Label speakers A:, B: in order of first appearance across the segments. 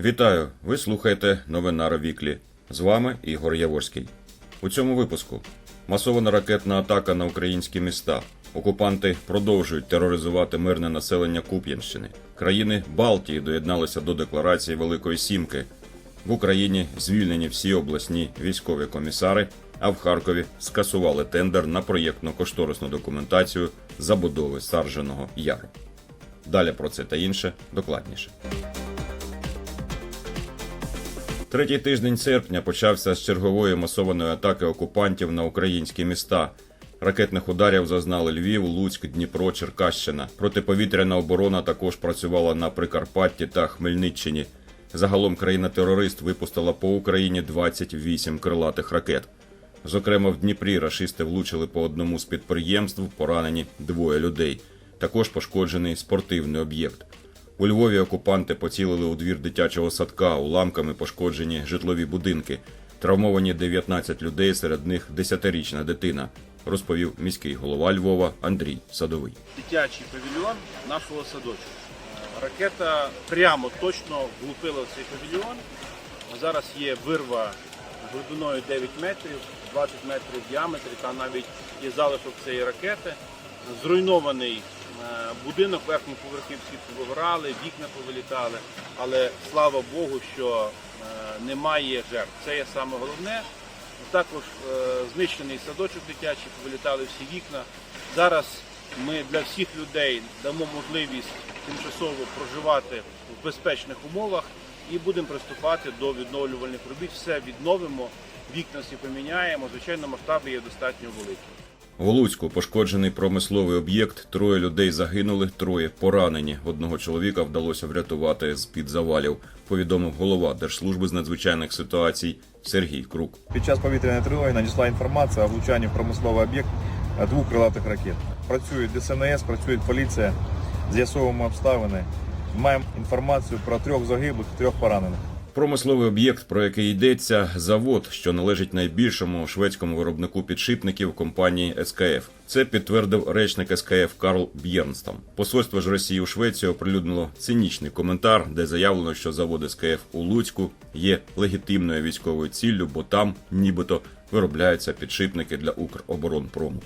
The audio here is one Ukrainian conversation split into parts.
A: Вітаю! Ви слухаєте новина Ровіклі. З вами Ігор Яворський. У цьому випуску масована ракетна атака на українські міста. Окупанти продовжують тероризувати мирне населення Куп'янщини. Країни Балтії доєдналися до декларації Великої Сімки. В Україні звільнені всі обласні військові комісари, а в Харкові скасували тендер на проєктно-кошторисну документацію забудови Сарженого Яру. Далі про це та інше докладніше. Третій тиждень серпня почався з чергової масованої атаки окупантів на українські міста. Ракетних ударів зазнали Львів, Луцьк, Дніпро, Черкащина. Протиповітряна оборона також працювала на Прикарпатті та Хмельниччині. Загалом країна-терорист випустила по Україні 28 крилатих ракет. Зокрема, в Дніпрі рашисти влучили по одному з підприємств, поранені двоє людей. Також пошкоджений спортивний об'єкт. У Львові окупанти поцілили у двір дитячого садка, уламками пошкоджені житлові будинки. Травмовані 19 людей, серед них 10-річна дитина, розповів міський голова Львова Андрій Садовий.
B: дитячий павільйон нашого садочку. Ракета прямо точно влупила в цей павільйон. Зараз є вирва глибиною 9 метрів, 20 метрів в діаметрі, та навіть є залишок цієї ракети. Зруйнований будинок, верхні поверхи всі повигорали, вікна повилітали. Але слава Богу, що е, немає жертв. Це є саме головне. Також е, знищений садочок дитячий, повилітали всі вікна. Зараз ми для всіх людей дамо можливість тимчасово проживати в безпечних умовах і будемо приступати до відновлювальних робіт. Все відновимо, вікна всі поміняємо. Звичайно, масштаби є достатньо великі.
A: В Луцьку пошкоджений промисловий об'єкт. Троє людей загинули, троє поранені. Одного чоловіка вдалося врятувати з під завалів. Повідомив голова Держслужби з надзвичайних ситуацій Сергій Крук.
C: Під час повітряної тривоги надійшла інформація о влучанні в промисловий об'єкт двох крилатих ракет. Працюють ДСНС, працює поліція, з'ясовуємо обставини. Маємо інформацію про трьох загиблих, трьох поранених.
A: Промисловий об'єкт, про який йдеться, завод, що належить найбільшому шведському виробнику підшипників компанії СКФ. Це підтвердив речник СКФ Карл Б'єрнстам. Посольство ж Росії у Швецію оприлюднило цинічний коментар, де заявлено, що завод СКФ у Луцьку є легітимною військовою ціллю, бо там, нібито, виробляються підшипники для Укроборонпрому.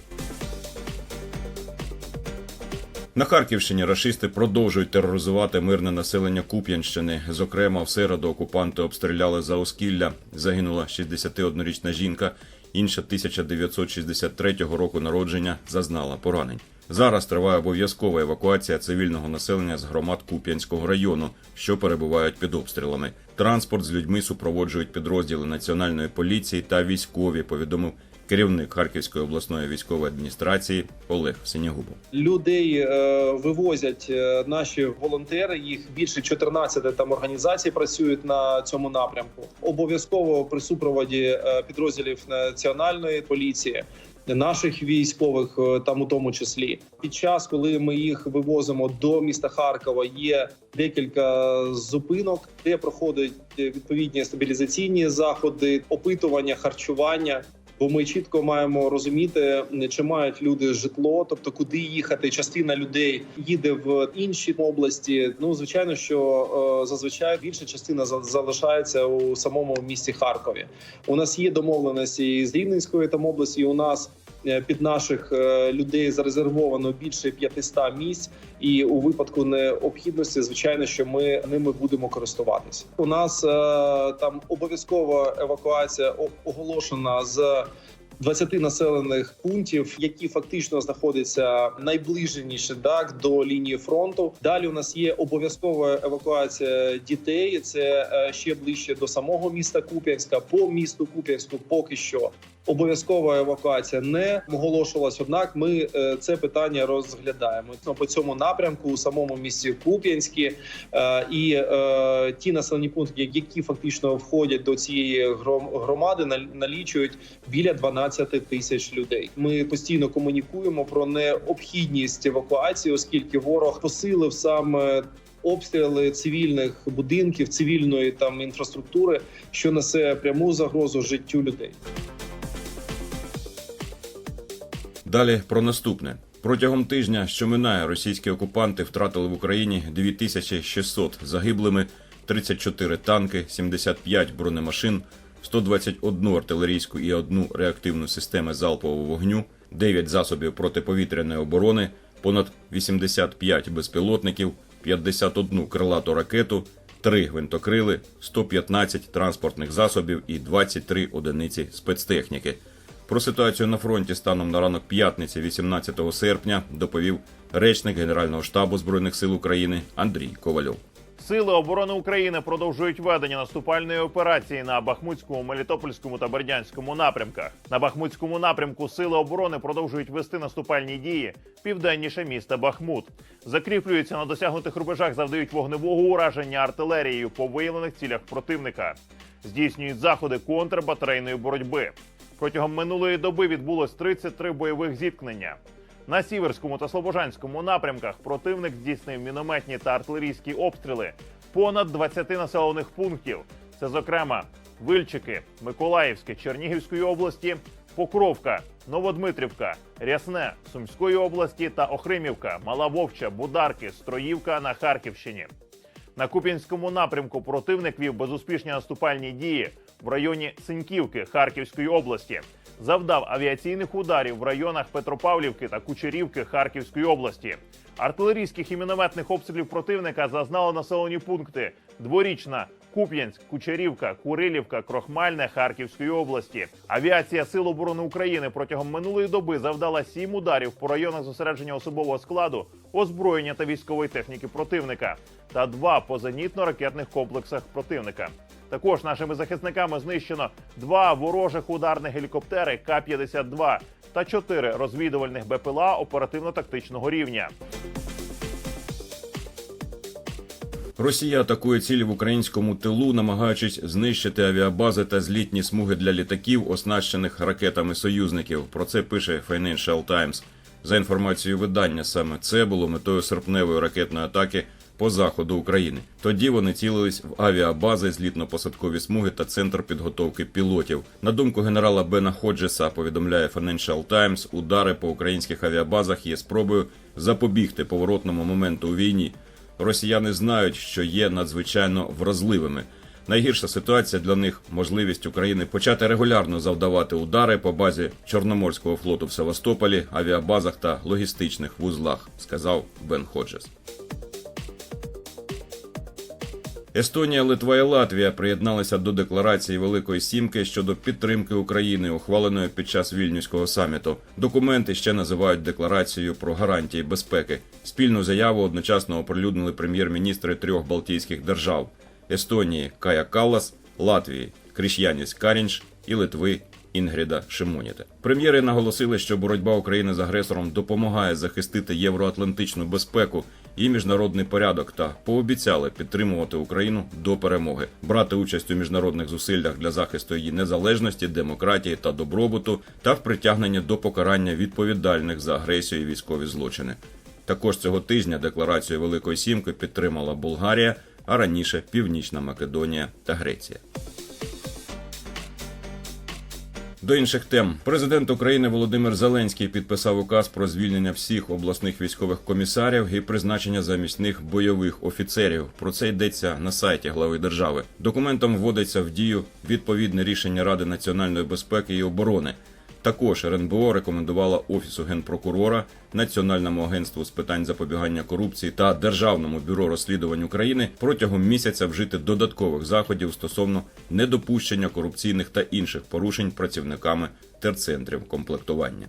A: На Харківщині рашисти продовжують тероризувати мирне населення Куп'янщини. Зокрема, в середу окупанти обстріляли за Оскілля. Загинула 61-річна жінка. Інша 1963 року народження зазнала поранень. Зараз триває обов'язкова евакуація цивільного населення з громад Куп'янського району, що перебувають під обстрілами. Транспорт з людьми супроводжують підрозділи національної поліції та військові. Повідомив керівник Харківської обласної військової адміністрації Олег Синягубов.
D: людей е, вивозять е, наші волонтери. Їх більше 14 там організацій працюють на цьому напрямку. Обов'язково при супроводі е, підрозділів національної поліції. Наших військових там у тому числі під час, коли ми їх вивозимо до міста Харкова, є декілька зупинок, де проходять відповідні стабілізаційні заходи, опитування, харчування. Бо ми чітко маємо розуміти, чи мають люди житло, тобто куди їхати. Частина людей їде в інші області. Ну звичайно, що е, зазвичай більша частина за- залишається у самому місті Харкові. У нас є домовленості з Рівненської там області. У нас під наших е, людей зарезервовано більше 500 місць, і у випадку необхідності, звичайно, що ми ними будемо користуватися. У нас е, там обов'язкова евакуація оголошена з 20 населених пунктів, які фактично знаходяться найближеніше так до лінії фронту. Далі у нас є обов'язкова евакуація дітей. Це е, ще ближче до самого міста Куп'янська. По місту Куп'янську поки що обов'язкова евакуація не оголошувалась. Однак ми е, це питання розглядаємо Ну, по цьому напрямку у самому місті Куп'янські е, і е, ті населені пункти, які фактично входять до цієї громади, налічують біля 12 тисяч людей. Ми постійно комунікуємо про необхідність евакуації, оскільки ворог посилив саме. Обстріли цивільних будинків, цивільної там інфраструктури, що несе пряму загрозу життю людей.
A: Далі про наступне. Протягом тижня, що минає, російські окупанти втратили в Україні 2600 загиблими 34 танки, 75 бронемашин, 121 артилерійську і одну реактивну систему залпового вогню, 9 засобів протиповітряної оборони, понад 85 безпілотників, 51 крилату ракету, 3 гвинтокрили, 115 транспортних засобів і 23 одиниці спецтехніки. Про ситуацію на фронті станом на ранок п'ятниці, 18 серпня, доповів речник Генерального штабу збройних сил України Андрій Ковальов.
E: Сили оборони України продовжують ведення наступальної операції на Бахмутському, Мелітопольському та Бердянському напрямках. На Бахмутському напрямку сили оборони продовжують вести наступальні дії південніше міста Бахмут. Закріплюються на досягнутих рубежах, завдають вогневого ураження артилерією по виявлених цілях противника. Здійснюють заходи контрбатарейної боротьби. Протягом минулої доби відбулось 33 бойових зіткнення. На Сіверському та Слобожанському напрямках противник здійснив мінометні та артилерійські обстріли понад 20 населених пунктів. Це, зокрема, Вильчики, Миколаївське, Чернігівської області, Покровка, Новодмитрівка, Рясне Сумської області та Охримівка, Мала Вовча, Бударки, Строївка на Харківщині. На Куп'янському напрямку противник вів безуспішні наступальні дії в районі Синьківки Харківської області. Завдав авіаційних ударів в районах Петропавлівки та Кучерівки Харківської області. Артилерійських і мінометних обстрілів противника зазнали населені пункти Дворічна, Куп'янськ, Кучерівка, Курилівка, Крохмальне Харківської області. Авіація Сил оборони України протягом минулої доби завдала сім ударів по районах зосередження особового складу, озброєння та військової техніки противника та два по зенітно-ракетних комплексах противника. Також нашими захисниками знищено два ворожих ударних гелікоптери К-52 та чотири розвідувальних БПЛА оперативно-тактичного рівня.
A: Росія атакує цілі в українському тилу, намагаючись знищити авіабази та злітні смуги для літаків, оснащених ракетами союзників. Про це пише Financial Times. За інформацією видання, саме це було метою серпневої ракетної атаки по заходу України. Тоді вони цілились в авіабази, злітно-посадкові смуги та центр підготовки пілотів. На думку генерала Бена Ходжеса, повідомляє Financial Times, удари по українських авіабазах є спробою запобігти поворотному моменту у війні. Росіяни знають, що є надзвичайно вразливими. Найгірша ситуація для них можливість України почати регулярно завдавати удари по базі Чорноморського флоту в Севастополі, авіабазах та логістичних вузлах, сказав Бен Ходжес. Естонія, Литва і Латвія приєдналися до декларації Великої Сімки щодо підтримки України, ухваленої під час вільнюського саміту. Документи ще називають декларацією про гарантії безпеки. Спільну заяву одночасно оприлюднили прем'єр-міністри трьох Балтійських держав: Естонії Кая Каллас, Латвії Кріш'яніс Карінч і Литви Інгріда Шимоніта. Прем'єри наголосили, що боротьба України з агресором допомагає захистити євроатлантичну безпеку і міжнародний порядок та пообіцяли підтримувати Україну до перемоги, брати участь у міжнародних зусиллях для захисту її незалежності, демократії та добробуту та в притягненні до покарання відповідальних за агресію і військові злочини. Також цього тижня декларацію Великої Сімки підтримала Болгарія, а раніше Північна Македонія та Греція. До інших тем президент України Володимир Зеленський підписав указ про звільнення всіх обласних військових комісарів і призначення замість них бойових офіцерів. Про це йдеться на сайті глави держави. Документом вводиться в дію відповідне рішення Ради національної безпеки і оборони. Також РНБО рекомендувала офісу генпрокурора, Національному агентству з питань запобігання корупції та Державному бюро розслідувань України протягом місяця вжити додаткових заходів стосовно недопущення корупційних та інших порушень працівниками терцентрів комплектування.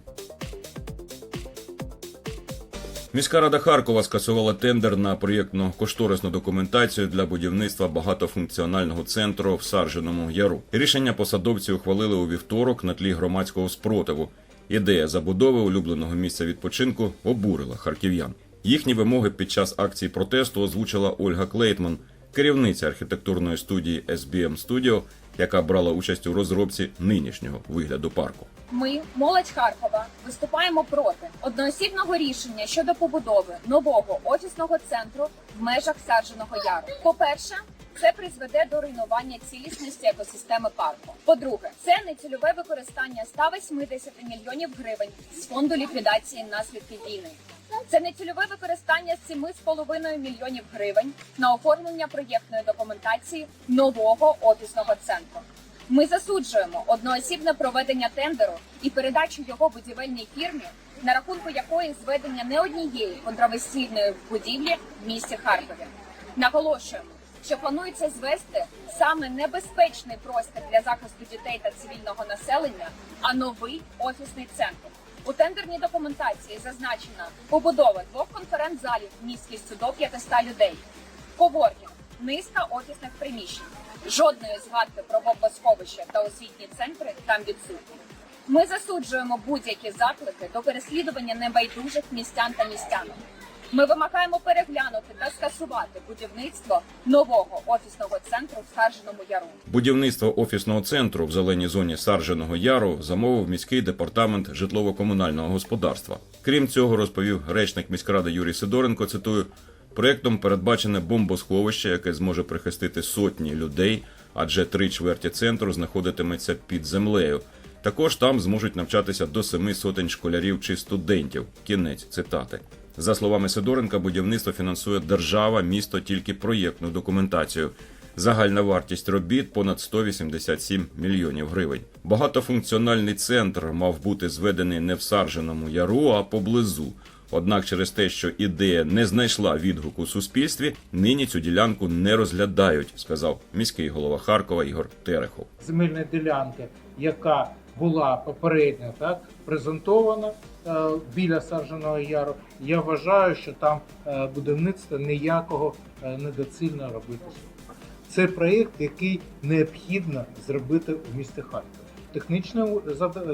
A: Міська рада Харкова скасувала тендер на проєктно-кошторисну документацію для будівництва багатофункціонального центру в Сарженому Яру. Рішення посадовці ухвалили у вівторок на тлі громадського спротиву. Ідея забудови улюбленого місця відпочинку обурила харків'ян. Їхні вимоги під час акції протесту озвучила Ольга Клейтман, керівниця архітектурної студії SBM Studio, яка брала участь у розробці нинішнього вигляду парку.
F: Ми, молодь Харкова, виступаємо проти одноосібного рішення щодо побудови нового офісного центру в межах Сарженого Яру. По-перше, Це призведе до руйнування цілісності екосистеми парку. По-друге, це нецільове використання 180 мільйонів гривень з фонду ліквідації наслідків війни. Це нецільове використання 7,5 мільйонів гривень на оформлення проєктної документації нового офісного центру. Ми засуджуємо одноосібне проведення тендеру і передачу його будівельній фірмі, на рахунку якої зведення не однієї контравесійної будівлі в місті Харкові. Наголошуємо, що планується звести саме небезпечний простір для захисту дітей та цивільного населення, а новий офісний центр. У тендерній документації зазначена побудова двох конференц-залів міськістю до 500 людей, коворкінг, низка офісних приміщень. Жодної згадки про бомбосховище та освітні центри там відсутні. Ми засуджуємо будь-які заклики до переслідування небайдужих містян та містянок. Ми вимагаємо переглянути та скасувати будівництво нового офісного центру в Сарженому Яру.
A: Будівництво офісного центру в зеленій зоні Сарженого Яру замовив міський департамент житлово-комунального господарства. Крім цього, розповів речник міськради Юрій Сидоренко. Цитую: проектом передбачене бомбосховище, яке зможе прихистити сотні людей, адже три чверті центру знаходитиметься під землею. Також там зможуть навчатися до семи сотень школярів чи студентів. Кінець цитати. За словами Сидоренка, будівництво фінансує держава, місто тільки проєктну документацію. Загальна вартість робіт понад 187 мільйонів гривень. Багатофункціональний центр мав бути зведений не в Сарженому яру, а поблизу. Однак, через те, що ідея не знайшла відгуку у суспільстві, нині цю ділянку не розглядають, сказав міський голова Харкова Ігор Терехов.
G: земельної ділянки, яка була попередньо так презентована е, біля Саржаного Яру. Я вважаю, що там е, будівництво ніякого е, недоцільно робити. Це проєкт, який необхідно зробити в місті Харкові. Технічне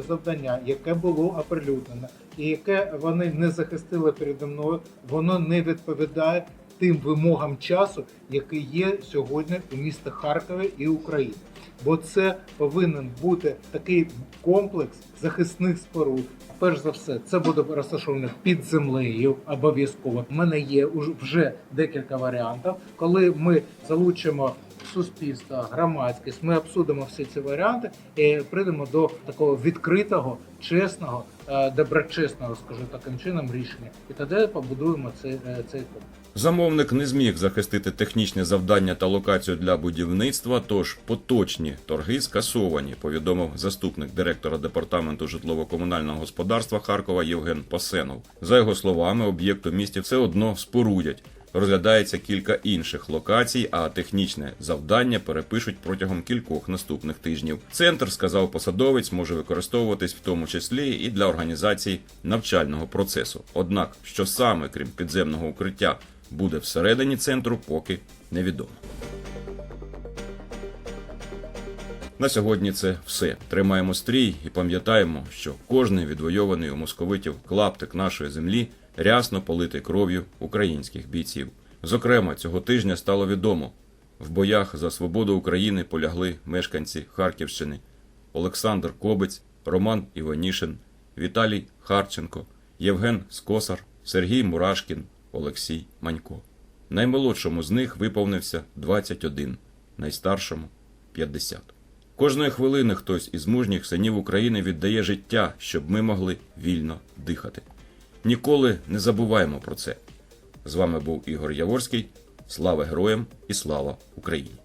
G: завдання, яке було оприлюднено, і яке вони не захистили переді мною, воно не відповідає тим вимогам часу, який є сьогодні у місті Харкові і Україні. Бо це повинен бути такий комплекс захисних споруд. Перш за все, це буде розташовано під землею обов'язково. У мене є вже декілька варіантів. Коли ми залучимо суспільство, громадськість, ми обсудимо всі ці варіанти і прийдемо до такого відкритого, чесного, е, доброчесного, скажу таким чином, рішення. І тоді побудуємо цей, е, цей комплекс.
A: Замовник не зміг захистити технічне завдання та локацію для будівництва, тож поточні торги скасовані, повідомив заступник директора департаменту житлово-комунального господарства Харкова Євген Посенов. За його словами, об'єкт у місті все одно спорудять. Розглядається кілька інших локацій, а технічне завдання перепишуть протягом кількох наступних тижнів. Центр, сказав посадовець, може використовуватись в тому числі і для організації навчального процесу. Однак, що саме крім підземного укриття буде всередині центру, поки невідомо. На сьогодні це все. Тримаємо стрій і пам'ятаємо, що кожний відвойований у московитів клаптик нашої землі рясно политий кров'ю українських бійців. Зокрема, цього тижня стало відомо: в боях за свободу України полягли мешканці Харківщини Олександр Кобець, Роман Іванішин, Віталій Харченко, Євген Скосар, Сергій Мурашкін, Олексій Манько. Наймолодшому з них виповнився 21, найстаршому 50. Кожної хвилини хтось із мужніх синів України віддає життя, щоб ми могли вільно дихати. Ніколи не забуваємо про це. З вами був Ігор Яворський. Слава героям і слава Україні!